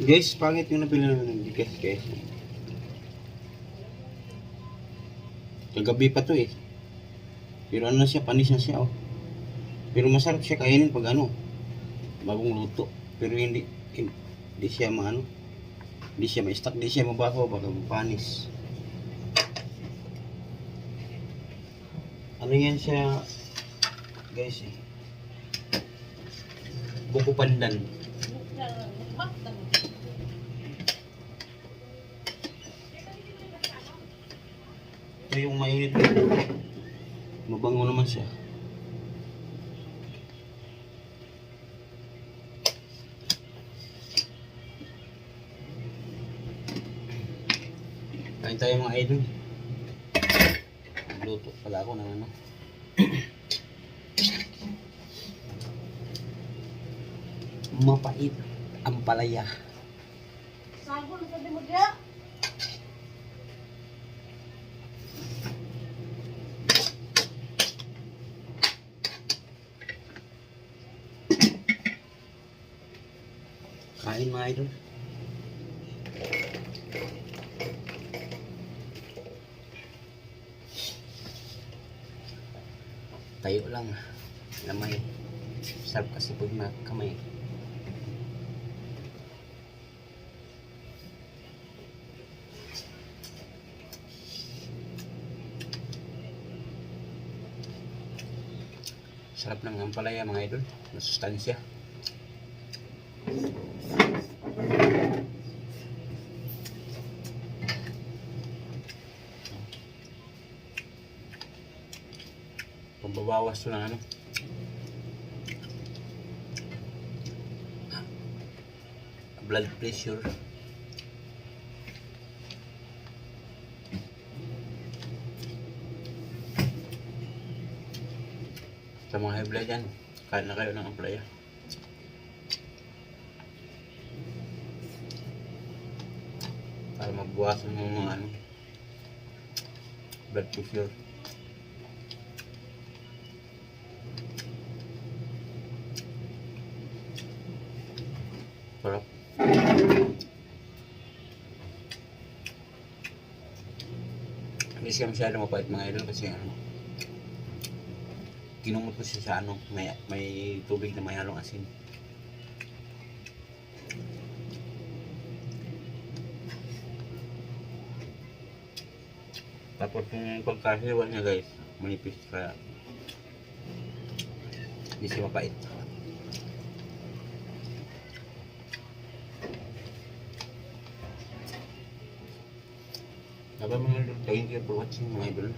Guys, pangit yung napili namin ng bigas, guys. Kagabi pa to eh. Pero ano na siya, panis na siya oh. Pero masarap siya kainin pag ano, bagong luto. Pero hindi, hindi siya maano, hindi siya ma-stack, hindi siya mabaho, baka panis. Ano yan siya, guys eh. Buko pandan. Ito yung mainit. Mabango naman siya. Kain tayo mga idol. Luto pala ako ng ano. Mapait ang palaya. Sago sabi mo diya. Kain mga idol. Tayo lang. Lamay. Sarap kasi pag nakamay. Sarap ng ampalaya mga idol. Masustansya. Pambabawas to ng ano. Blood pressure. Sa mga high blood yan, kain na kayo ng ampalaya. Para magbuwasan ng mga ano, blood pressure. Sarap. Hindi siya masyado mapait mga idol kasi ano, kinumot ko siya sa ano, may, may tubig na may halong asin. Tapos yung pagkahiwa niya guys, manipis kaya hindi siya mapait. Dapat mga idol, thank you for watching mga idol.